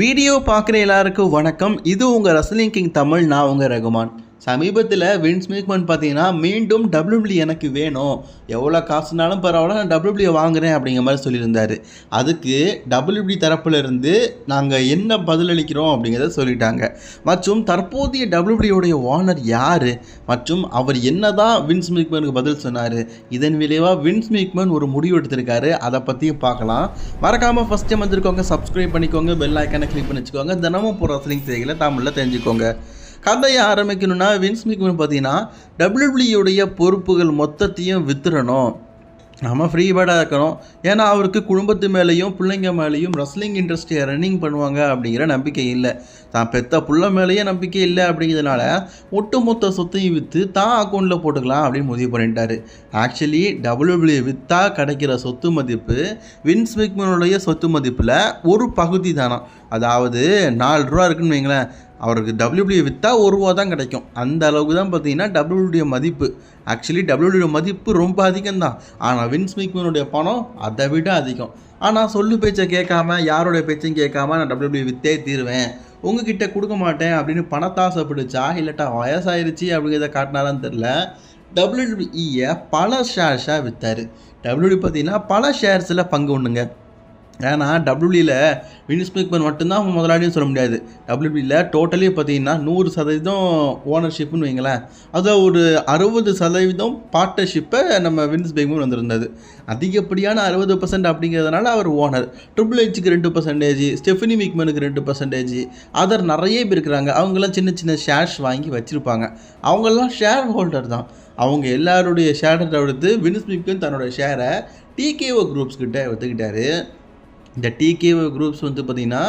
Video பார்க்குற எல்லாருக்கும் வணக்கம். இது உங்கள் ரசலிங் கிங் தமிழ் நான் உங்கள் ரகுமான். சமீபத்தில் வின்ஸ் மேக்மன் பார்த்தீங்கன்னா மீண்டும் டபிள்யூபிள்யூ எனக்கு வேணும். எவ்வளோ காசுனாலும் பரவாயில்ல நான் டபிள்யூபிள்யூ வாங்குறேன் அப்படிங்கிற மாதிரி சொல்லியிருந்தார். அதுக்கு டபிள்யூபிள்யூ தரப்புலேருந்து நாங்கள் என்ன பதிலளிக்கிறோம் அப்படிங்கிறத சொல்லிட்டாங்க. மற்றும் தற்போதைய டபிள்யூபிள்யூடைய ஓனர் யார்? மற்றும் அவர் என்னதான் வின்ஸ் மேக்மனுக்கு பதில் சொன்னார்? இதன் விளைவாக வின்ஸ் மேக்மன் ஒரு முடிவு எடுத்திருக்காரு. அதை பற்றியும் பார்க்கலாம். மறக்காமல் ஃபஸ்ட் டைம் வந்திருக்கோங்க சப்ஸ்கிரைப் பண்ணிக்கோங்க. பெல் ஐக்கானை கிளிக் பண்ணி வச்சுக்கோங்க. தினமும் போகிற ரசலிங் செய்திகளை தமிழில் தெரிஞ்சுக்கோங்க. கதையை ஆரம்பிக்கணும்னா வின்ஸ் மிக்மன் பார்த்தீங்கன்னா டபிள்யூபிள்யூடைய பொறுப்புகள் மொத்தத்தையும் வித்துறணும். நம்ம ஃப்ரீ பேர்டாக இருக்கணும். ஏன்னா அவருக்கு குடும்பத்து மேலேயும் பிள்ளைங்க மேலேயும் ரஸ்லிங் இண்டஸ்ட்ரியை ரன்னிங் பண்ணுவாங்க அப்படிங்கிற நம்பிக்கை இல்லை. தான் பெத்த புள்ள மேலேயே நம்பிக்கை இல்லை அப்படிங்கிறதுனால ஒட்டுமொத்த சொத்தையும் விற்று தான் அக்கௌண்ட்டில் போட்டுக்கலாம் அப்படின்னு முடிவு பண்ணிட்டாரு. ஆக்சுவலி டபிள்யூபிள்யூ விற்றா கிடைக்கிற சொத்து மதிப்பு வின்ஸ் மிக்மனுடைய சொத்து மதிப்பில் ஒரு பகுதி தானா. அதாவது நாலு ரூபா இருக்குன்னு வைங்களேன். அவருக்கு டபிள்யூபிள்யூ விற்றா ஒரு ரூபா தான் கிடைக்கும். அந்த அளவுக்கு தான் பார்த்தீங்கன்னா டபிள்யூடைய மதிப்பு. ஆக்சுவலி டபிள்யூடைய மதிப்பு ரொம்ப அதிகம் தான் ஆனால் வின்ஸ் மிக்மனுடைய பணம் அதை விட அதிகம். ஆனால் சொல்லு பேச்சை கேட்காம யாரோடைய பேச்சையும் கேட்காம நான் டபிள்யூபிள்யூ விற்றே தீருவேன். உங்ககிட்ட கொடுக்க மாட்டேன் அப்படின்னு பணத்தாசை பிடிச்சா இல்லாட்டா வயசாயிருச்சு அப்படிங்கிறத காட்டினாரான்னு தெரில டபிள்யூபிஇயை பல ஷேர்ஸாக விற்றாரு டபிள்யூடி பார்த்தீங்கன்னா பல ஷேர்ஸில் பங்கு ஒன்றுங்க ஏன்னா டபிள்யூபியில் வின்ஸ் மேக்மேன் மட்டும்தான் அவங்க முதலாளியும் சொல்ல முடியாது. டபிள்யூபியில் டோட்டலி பார்த்தீங்கன்னா நூறு சதவீதம் ஓனர்ஷிப்னு வைங்களேன். அதான் ஒரு அறுபது சதவீதம் பார்ட்னர்ஷிப்பை நம்ம வின்ஸ் மேக்மன் வந்திருந்தது. அதிகப்படியான அறுபது பர்சன்ட் அப்படிங்கிறதுனால அவர் ஓனர் ட்ரிபிள் ஹெச்சுக்கு ரெண்டு பர்சன்டேஜ் ஸ்டெஃபினி மிக்மனுக்கு ரெண்டு பர்சன்டேஜ் அதர் நிறைய பேர் இருக்கிறாங்க. அவங்கெல்லாம் சின்ன சின்ன ஷேர்ஸ் வாங்கி வச்சுருப்பாங்க. அவங்கெல்லாம் ஷேர் ஹோல்டர் தான். அவங்க எல்லாருடைய ஷேரை தவிர்த்து வின்ஸ் மிக்மன் தன்னோட ஷேரை டிகேஓ குரூப்ஸ் கிட்ட ஒத்துக்கிட்டாரு. இந்த டிகேஓ குரூப்ஸ் வந்து பார்த்திங்கன்னா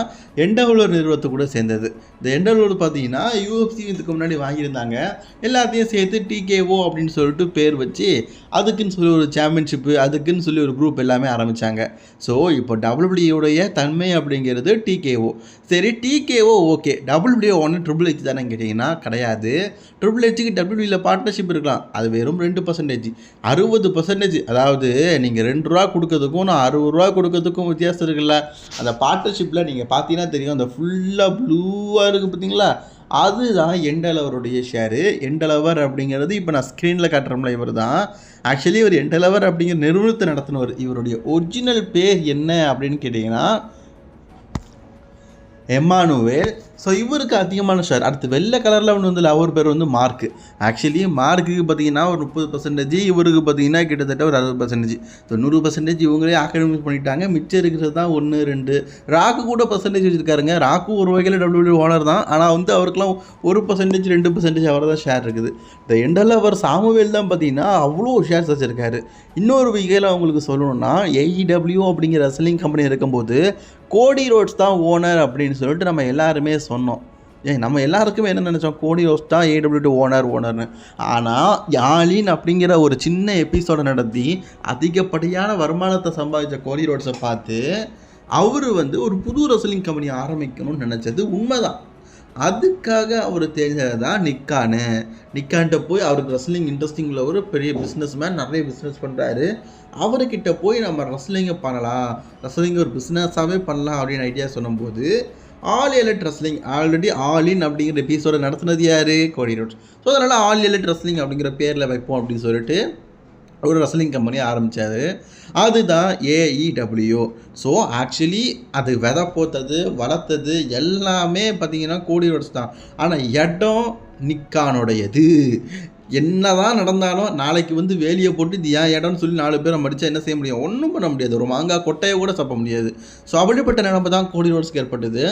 எண்டவலர் நிறுவனத்தை கூட சேர்ந்தது. இந்த எண்டவலர் பார்த்தீங்கன்னா யூஎஃப்சி இதுக்கு முன்னாடி வாங்கியிருந்தாங்க. எல்லாத்தையும் சேர்த்து டிகேஓ அப்படின்னு சொல்லிட்டு பேர் வச்சு அதுக்குன்னு சொல்லி ஒரு சாம்பியன்ஷிப்பு அதுக்குன்னு சொல்லி ஒரு குரூப் எல்லாமே ஆரம்பித்தாங்க ஸோ இப்போ டபிள்யூபிள்யூடைய தன்மை அப்படிங்கிறது டிகேஓ சரி டிகேஓ ஓகே டபிள்யூபிள்யூ ஒன்று ட்ரிபிள் ஹெச் தானே கேட்டிங்கன்னா கிடையாது. ட்ரிபிள் ஹெச்சுக்கு டபிள்யூபியில் பார்ட்னர்ஷிப் இருக்கலாம். அது வெறும் ரெண்டு பர்சன்டேஜ் அறுபது பர்சன்டேஜ் அதாவது நீங்கள் ரெண்டு ரூபா கொடுக்கறதுக்கும் நான் அறுபது ரூபா கொடுக்கறதுக்கும் வித்தியாசம் இருக்குல்ல? அந்த பார்ட்னர்ஷிப்பில் நீங்கள் பார்த்தீங்கன்னா தெரியும் அந்த ஃபுல்லாக ப்ளூவாக இருக்குது பார்த்தீங்களா அதுதான் எண்டலவருடைய ஷேரு எண்டலவர் அப்படிங்கிறது இப்போ நான் ஸ்க்ரீனில் காட்டுறோம்ல இவர் தான் ஆக்சுவலி இவர் எண்டலவர் அப்படிங்கிற நிறுவனத்தை நடத்தினவர். இவருடைய ஒரிஜினல் பேர் என்ன அப்படின்னு கேட்டிங்கன்னா எம்மானுவேல். ஸோ இவருக்கு அதிகமான ஷேர் அடுத்து வெள்ளை கலரில் ஒன்று வந்து அவர் பேர் வந்து மார்க்கு ஆக்சுவலி மார்க்குக்கு பார்த்தீங்கன்னா ஒரு முப்பது பர்சன்டேஜ் இவருக்கு பார்த்தீங்கன்னா கிட்டத்தட்ட ஒரு அறுபது பர்சன்டேஜ் தொண்ணூறு பர்சன்டேஜ் இவங்களே ஆக்கிரமிப்பு பண்ணிட்டாங்க. மிச்சம் இருக்கிறது தான் ஒன்று ரெண்டு. ராக்கு கூட பர்சன்டேஜ் வச்சுருக்காருங்க. ராக்கு ஒரு வகையில் டபிள்யூ ஓனர் தான். ஆனால் வந்து அவருக்குலாம் ஒரு பர்சன்டேஜ் ரெண்டு பர்சன்டேஜ் அவர் தான் ஷேர் இருக்குது. இந்த எண்டில் அவர் சாமுவேல் தான் பார்த்தீங்கன்னா அவ்வளோ ஷேர்ஸ் வச்சுருக்காரு. இன்னொரு வகையில் அவங்களுக்கு சொல்லணும்னா ஏஇடபிள்யூ அப்படிங்கிற ரெஸ்லிங் கம்பெனி இருக்கும்போது கோடி ரோட்ஸ் தான் ஓனர் அப்படின்னு சொல்லிட்டு நம்ம எல்லாருமே சொன்னோம். ஏன் நம்ம எல்லாருக்குமே என்ன நினச்சோம்? கோடி ரோட்ஸ் தான் ஏடபிள்யூடி ஓனர் ஓனர்னு. ஆனால் யாழின் அப்படிங்கிற ஒரு சின்ன எபிசோடை நடத்தி அதிகப்படியான வருமானத்தை சம்பாதிச்ச கோடி ரோட்ஸை பார்த்து அவர் வந்து ஒரு புது ரெஸ்லிங் கம்பெனி ஆரம்பிக்கணும்னு நினச்சது உண்மைதான். அதுக்காக அவர் தெரிஞ்சது தான் நிக்கானு. நிக்கான்ட்ட போய் அவருக்கு ரெஸ்லிங் இன்ட்ரெஸ்டிங்கில் ஒரு பெரிய பிஸ்னஸ் மேன் நிறைய பிஸ்னஸ் பண்ணுறாரு அவர்கிட்ட போய் நம்ம ரெஸ்லிங்கை பண்ணலாம். ரெஸ்லிங் ஒரு பிஸ்னஸாகவே பண்ணலாம் அப்படின்னு ஐடியா சொல்லும்போது all elite wrestling already all in அப்படிங்கிற எபிசோட நடத்துனது யார்? கோடி ரோட்ஸ் ஸோ அதனால் ஆல் எலட் ரெஸ்லிங் அப்படிங்கிற பேரில் வைப்போம் அப்படின்னு சொல்லிட்டு ஒரு ரெஸ்லிங் கம்பெனி ஆரம்பித்தார் அதுதான் ஏஇடபிள்யூ ஸோ ஆக்சுவலி அது விதை போத்தது வளர்த்தது எல்லாமே பார்த்தீங்கன்னா கோடி தான். ஆனால் இடம் நிக்கானுடையது. என்னதான் நடந்தாலும் நாளைக்கு வந்து வேலியை போட்டு இது ஏன் இடம்னு சொல்லி நாலு பேரை மடித்தா என்ன செய்ய முடியும்? ஒன்றும் பண்ண முடியாது. ஒரு மாங்காய் கொட்டையை கூட சப்ப முடியாது. ஸோ அப்படிப்பட்ட நிலைமை தான் கோடி ரோட்ஸ்க்கு ஏற்பட்டது.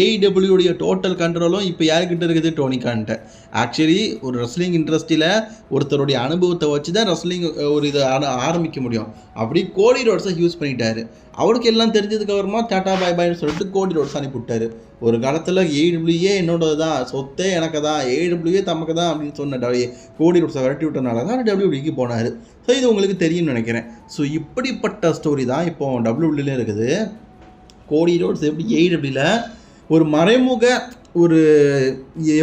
ஏஇடபிள்யூடைய டோட்டல் கண்ட்ரோலும் இப்போ யாருக்கிட்ட இருக்குது? டோனிகான்ட்ட ஆக்சுவலி ஒரு ரெஸ்லிங் இண்டஸ்ட்ரியில் ஒருத்தருடைய அனுபவத்தை வச்சு தான் ரெஸ்லிங் ஒரு இதை ஆரம்பிக்க முடியும். அப்படி கோடி ரோட்ஸை யூஸ் பண்ணிட்டாரு. அவருக்கு எல்லாம் தெரிஞ்சதுக்கு அப்புறமா டாட்டா பாய் பாய்னு சொல்லிட்டு கோடி ரோட்ஸ் அனுப்பிவிட்டாரு. ஒரு காலத்தில் ஏடபிள்யூஏ என்னோட தான் சொத்தே எனக்கு தான் ஏடபிள்யூஏ தமக்கு தான் அப்படின்னு சொன்ன கோடி ரோட்ஸை விரட்டி விட்டனால தான் டபிள்யூபிக்கு போனார். ஸோ இது உங்களுக்கு தெரியும்னு நினைக்கிறேன். ஸோ இப்படிப்பட்ட ஸ்டோரி தான் இப்போ டபிள்யூபிள்யூலே இருக்குது. கோடி ரோட்ஸ் எப்படி ஏடபிள்யூல ஒரு மறைமுக ஒரு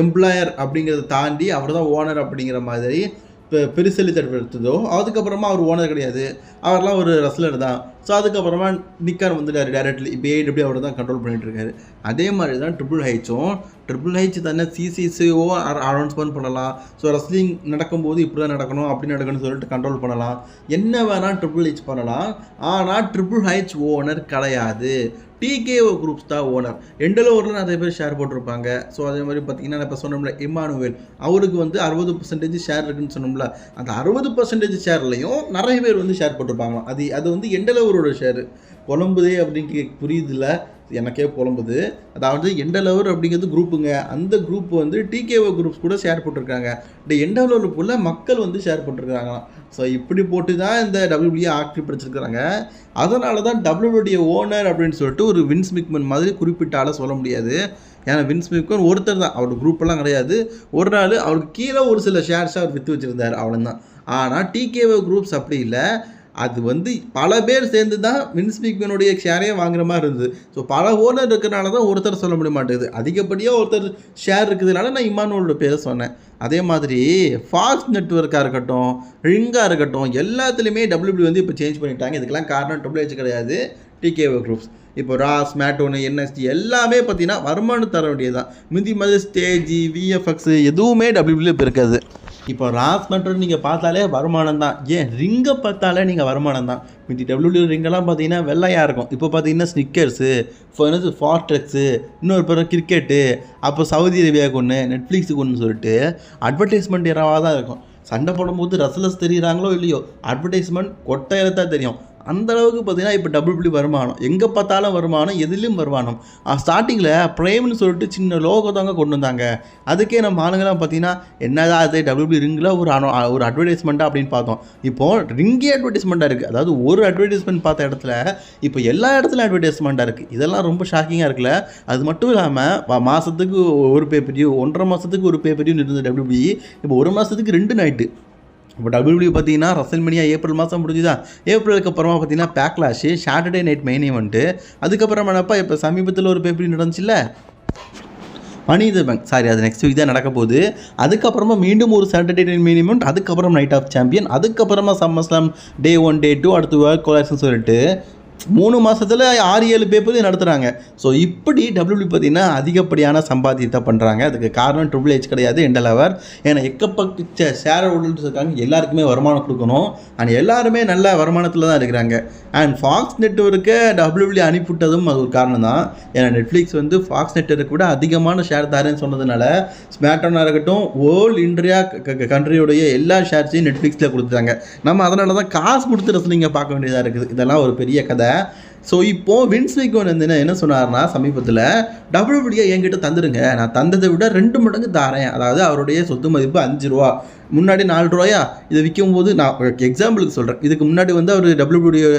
எம்ப்ளாயர் அப்படிங்கிறத தாண்டி அவர் தான் ஓனர் அப்படிங்கிற மாதிரி இப்போ பெருசெல்லி தடுப்படுத்ததோ அதுக்கப்புறமா அவர் ஓனர் கிடையாது. அவர்லாம் ஒரு ரஸ்லர் தான். ஸோ அதுக்கப்புறமா நிக்கார் வந்துட்டார் டேரக்ட்லி இப்போ ஏடபிள்யூ அவர் தான் கண்ட்ரோல் பண்ணிகிட்டு இருக்காரு. அதே மாதிரி தான் ட்ரிபிள் ஹைச்சும் ட்ரிபிள் ஹெச் தானே சிசிசிஓ அனௌன்ஸ்மெண்ட் பண்ணலாம். ஸோ ரெஸ்லிங் நடக்கும்போது இப்படி தான் நடக்கணும் அப்படி நடக்கணும்னு சொல்லிட்டு கண்ட்ரோல் பண்ணலாம். என்ன வேணால் ட்ரிபிள் ஹெச் பண்ணலாம். ஆனால் ட்ரிபிள் ஹெச் ஓனர் கிடையாது. டிகேஓ குரூப்ஸ் தான் ஓனர் எண்டலோரில் நிறைய பேர் ஷேர் போட்டிருப்பாங்க. ஸோ அதே மாதிரி பார்த்தீங்கன்னா நான் இப்போ சொன்னோம்ல இமானுவேல் அவருக்கு வந்து அறுபது பர்சன்டேஜ் ஷேர் இருக்குன்னு சொன்னோம்ல அந்த அறுபது பர்சன்டேஜ் ஷேர்லையும் நிறைய பேர் வந்து ஷேர் போட்டிருப்பாங்களாம். அது அது வந்து எண்டலோரோட ஷேர் புலம்புதே அப்படின்னு புரியுதுல எனக்கே புலம்புது. அதாவது எண்டலவர் அப்படிங்கிறது குரூப்புங்க அந்த குரூப் வந்து டிகேஓ குரூப்ஸ் கூட ஷேர் போட்டிருக்காங்க. இந்த எண்டலவருக்குள்ள மக்கள் வந்து ஷேர் போட்டிருக்காங்களாம். ஸோ இப்படி போட்டு தான் இந்த டபிள்யூபிஏ ஆக்டி படிச்சிருக்கிறாங்க. அதனால தான் டபிள்யூடைய ஓனர் அப்படின்னு சொல்லிட்டு ஒரு வின்ஸ் மிக்மன் மாதிரி குறிப்பிட்டால சொல்ல முடியாது. ஏன்னா வின்ஸ் மிக்மன் ஒருத்தர் தான். அவரோட குரூப்பெல்லாம் கிடையாது. ஒரு நாள் அவருக்கு கீழே ஒரு சில ஷேர்ஸாக அவர் விற்று வச்சுருந்தார். அவ்வளோதான் ஆனால் டிகேஓ குரூப்ஸ் அப்படி இல்லை. அது வந்து பல பேர் சேர்ந்து தான் வின்ஸ் ஷேரையே வாங்குற மாதிரி இருந்தது. ஸோ பல ஓனர் இருக்கிறனால தான் ஒருத்தர் சொல்ல முடிய மாட்டேங்குது. அதிகப்படியாக ஒருத்தர் ஷேர் இருக்கிறதுனால நான் இமானுவலோட பேரை சொன்னேன். அதே மாதிரி ஃபாஸ்ட் நெட்ஒர்க்காக இருக்கட்டும் ரிங்காக இருக்கட்டும் எல்லாத்துலேயுமே டபிள்யூபிள்யூ வந்து இப்போ சேஞ்ச் பண்ணிட்டாங்க. இதுக்கெல்லாம் காரணம் டபுள் ஹெச் கிடையாது. டிகேஓ குரூப்ஸ் இப்போ ராஸ் மேட்டோனு என்எஸ்டி எல்லாமே பார்த்தீங்கன்னா வருமானம் தர வேண்டியது தான் மிந்தி மாதிரி ஸ்டேஜி விஎஃப்எக்ஸ் எதுவுமே டபிள்யூபிள்யூ இப்போ இருக்காது. இப்போ ராஸ் மற்றும் நீங்கள் பார்த்தாலே வருமானம் தான். ஏன்? ரிங்கை பார்த்தாலே நீங்கள் வருமானம் தான். மித்தி டபிள்யூ ரிங்கெல்லாம் பார்த்தீங்கன்னா வெள்ளையாக இருக்கும். இப்போ பார்த்தீங்கன்னா ஸ்னிக்கர்ஸு என்னது ஃபார்ட்ரெக்ஸு இன்னொரு பேர் கிரிக்கெட்டு அப்போ சவுதி அரேபியாவுக்கு ஒன்று நெட்ஃப்ளிக்ஸுக்கு ஒன்று சொல்லிட்டு அட்வர்டைஸ்மெண்ட் இரவாக தான் இருக்கும். சண்டை போடும்போது ரசலஸ் தெரிகிறாங்களோ இல்லையோ அட்வர்டைஸ்மெண்ட் கொட்டையில தான் தெரியும். அந்த அளவுக்கு பார்த்தீங்கன்னா இப்போ டபுள் வருமானம். எங்கே பார்த்தாலும் வருமானம் எதுலேயும் வருமானம். ஸ்டார்டிங்கில் ப்ரேம்னு சொல்லிட்டு சின்ன லோகோ தாங்க கொண்டு வந்தாங்க. அதுக்கே நம்ம ஆளுங்கெல்லாம் பார்த்தீங்கன்னா என்னதான் அது டபிள்யூபி ரிங்கில் ஒரு அனோ ஒரு அட்வர்டைஸ்மெண்ட்டாக அப்படின்னு பார்த்தோம். இப்போது ரிங்கே அட்வர்டைஸ்மெண்ட்டாக இருக்குது அதாவது ஒரு அட்வர்டைஸ்மெண்ட் பார்த்த இடத்துல இப்போ எல்லா இடத்துலையும் அட்வர்டைஸ்மெண்ட்டாக இருக்குது இதெல்லாம் ரொம்ப ஷாக்கிங்காக இருக்குல்ல. அது மட்டும் இல்லாமல் மாதத்துக்கு ஒரு பேப்பரியும் ஒன்றரை மாதத்துக்கு ஒரு பேப்பரியும் இருந்தது டபிள்யூபி இப்போ ஒரு மாதத்துக்கு ரெண்டு நைட்டு இப்போ டபிள்யூபிள்யூ பார்த்தீங்கன்னா ரசல்மனியா ஏப்ரல் மாதம் முடிஞ்சுதா? ஏப்ரலுக்கு அப்புறமா பார்த்தீங்கன்னா backlash Saturday night main event அதுக்கப்புறம் என்னப்பா இப்போ சமீபத்தில் ஒரு பேப்பரி நடந்துச்சுல்ல? மணி பேங்க் சாரி அது நெக்ஸ்ட் வீக் தான் நடக்க போகுது. அதுக்கப்புறமா மீண்டும் ஒரு சாட்டர்டே நைட் மெயின் ஈவெண்ட் அதுக்கப்புறம் நைட் ஆஃப் சாம்பியன் அதுக்கப்புறமா SummerSlam day one day two அடுத்து வேர்ல்ட் கோலாக்ஸ்னு சொல்லிட்டு மூணு மாதத்தில் ஆறு ஏழு பேப்பர் நடத்துகிறாங்க ஸோ இப்படி டபிள்யூபி பார்த்தீங்கன்னா அதிகப்படியான சம்பாத்தியத்தை பண்ணுறாங்க அதுக்கு காரணம் ட்ரிபிள் ஹெச் கிடையாது எண்டலவர் ஏன்னா எக்கப்பட்ட ஷேர் ஹோல்டர்ஸ் இருக்காங்க எல்லாருக்குமே வருமானம் கொடுக்கணும். அண்ட் எல்லாருமே நல்ல வருமானத்தில் தான் இருக்கிறாங்க. அண்ட் ஃபாக்ஸ் நெட்ஒர்க்கை டபிள்யூபி அனுப்பிவிட்டதும் அது ஒரு காரணம் தான். ஏன்னா நெட்ஃப்ளிக்ஸ் வந்து ஃபாக்ஸ் நெட்ஒர்க் விட அதிகமான ஷேர் தாரேன்னு சொன்னதுனால ஸ்மேட்டோனாக இருக்கட்டும் ஓல் இந்தியா கண்ட்ரியோடைய எல்லா ஷேர்ஸையும் நெட்ஃப்ளிக்ஸில் கொடுத்துட்டாங்க. நம்ம அதனால தான் காசு கொடுத்து ரசலிங்கை பார்க்க வேண்டியதாக இருக்குது. இதெல்லாம் ஒரு பெரிய கதை. né? ஸோ இப்போது வின்ஸ் விக்கோன் வந்து என்ன- சொன்னார்னா சமீபத்தில் டபிள்யூபிடியை என்கிட்ட தந்துடுங்க நான் தந்ததை விட ரெண்டு மடங்கு தாரேன். அதாவது அவருடைய சொத்து மதிப்பு அஞ்சு ரூபா. முன்னாடி நாலு ரூபாயா? இதை விற்கும் போது நான் எக்ஸாம்பிளுக்கு சொல்கிறேன் இதுக்கு முன்னாடி வந்து அவர் டபிள்யூபிடியை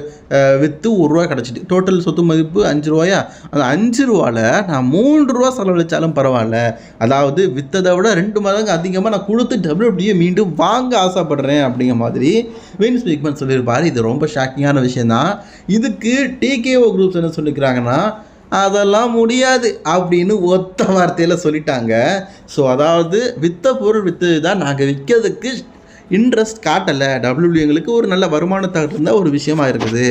விற்று ஒரு ரூபா கிடச்சிட்டு. டோட்டல் சொத்து மதிப்பு அஞ்சு ரூபாயா? அந்த அஞ்சு ரூபாவில் நான் மூன்று ரூபா செலவழிச்சாலும் பரவாயில்ல. அதாவது விற்றதை விட ரெண்டு மடங்கு அதிகமாக நான் கொடுத்து டபிள்யூபிடியை மீண்டும் வாங்க ஆசைப்படுறேன் அப்படிங்கிற மாதிரி வின்ஸ் பிக்மன் சொல்லியிருப்பார். இது ரொம்ப ஷாக்கிங்கான விஷயம் தான் இதுக்கு டிகேஓ குரூப்ஸ் என்ன சொல்லிக்கிறாங்கன்னா அதெல்லாம் முடியாது அப்படின்னு ஒத்த வார்த்தையில் சொல்லிட்டாங்க. ஸோ அதாவது வித்த பொருள் விற்று தான் நாங்கள் விற்கிறதுக்கு இன்ட்ரெஸ்ட் காட்டலை. டபிள்யூ எங்களுக்கு ஒரு நல்ல வருமானத்தை இருந்த ஒரு விஷயமா இருக்குது.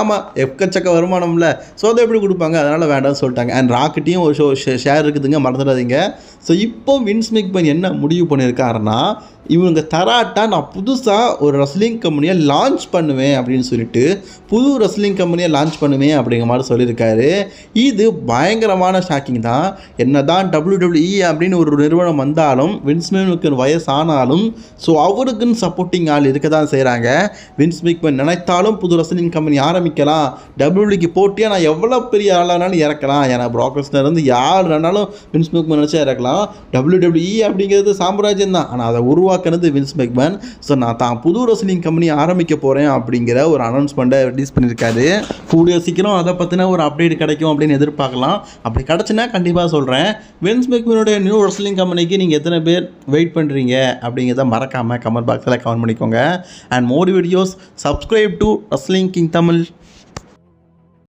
ஆமாம் எக்கச்சக்க வருமானம்ல. ஸோ அதை எப்படி கொடுப்பாங்க? அதனால் வேண்டாம்னு சொல்லிட்டாங்க. அண்ட் ராக்கெட்டையும் ஒரு ஷோ ஷேர் இருக்குதுங்க. மறந்துடாதீங்க. ஸோ இப்போ வின்ஸ் மிக்மன் என்ன முடிவு பண்ணியிருக்காருன்னா இவங்க தராட்டா நான் புதுசாக ஒரு ரெஸ்லிங் கம்பெனியை லான்ச் பண்ணுவேன் அப்படின்னு சொல்லிட்டு புது ரெஸ்லிங் கம்பெனியை லான்ச் பண்ணுவேன் அப்படிங்கிற மாதிரி சொல்லியிருக்காரு. இது பயங்கரமான ஷாக்கிங் தான். என்ன தான் டபிள்யூ அப்படின்னு ஒரு நிறுவனம் வந்தாலும் வின்ஸ்மேனுக்கு வயசானாலும் ஸோ அவருக்குன்னு சப்போர்ட்டிங் ஆள் இருக்க தான் செய்கிறாங்க வின்ஸ் மிக்மன் நினைத்தாலும் புது ரசனின் கம்பெனி ஆரம்பிக்கலாம். டபிள்யூடிக்கு போட்டியாக நான் எவ்வளோ பெரிய ஆளானாலும் இறக்கலாம். ஏன்னா ப்ராக்ரஸ்னர் வந்து யார் வேணாலும் வின்ஸ் மிக்மன் நினச்சா இறக்கலாம். டபிள்யூ அப்படிங்கிறது சாம்ராஜ்யம் தான். ஆனால் அதை உருவாக்குனது வின்ஸ் மேக்மேன் ஸோ நான் தான் புது ரெஸ்லிங் கம்பெனி ஆரம்பிக்க போகிறேன் அப்படிங்கிற ஒரு அனௌன்ஸ்மெண்ட்டை ரிலீஸ் பண்ணியிருக்காரு. கூடிய சீக்கிரம் அதை பற்றின ஒரு அப்டேட் கிடைக்கும் அப்படின்னு எதிர்பார்க்கலாம். அப்படி கிடச்சுன்னா கண்டிப்பாக சொல்கிறேன் வின்ஸ் மெக்மேனுடைய நியூ ரசலிங் கம்பெனிக்கு நீங்கள் எத்தனை பேர் வெயிட் பண்ணுறீங்க அப்படிங்கிறத மறக்காமல் கமெண்ட் பாக்ஸில் கமெண்ட் பண்ணிக்கோங்க. And more videos subscribe to wrestling king Tamil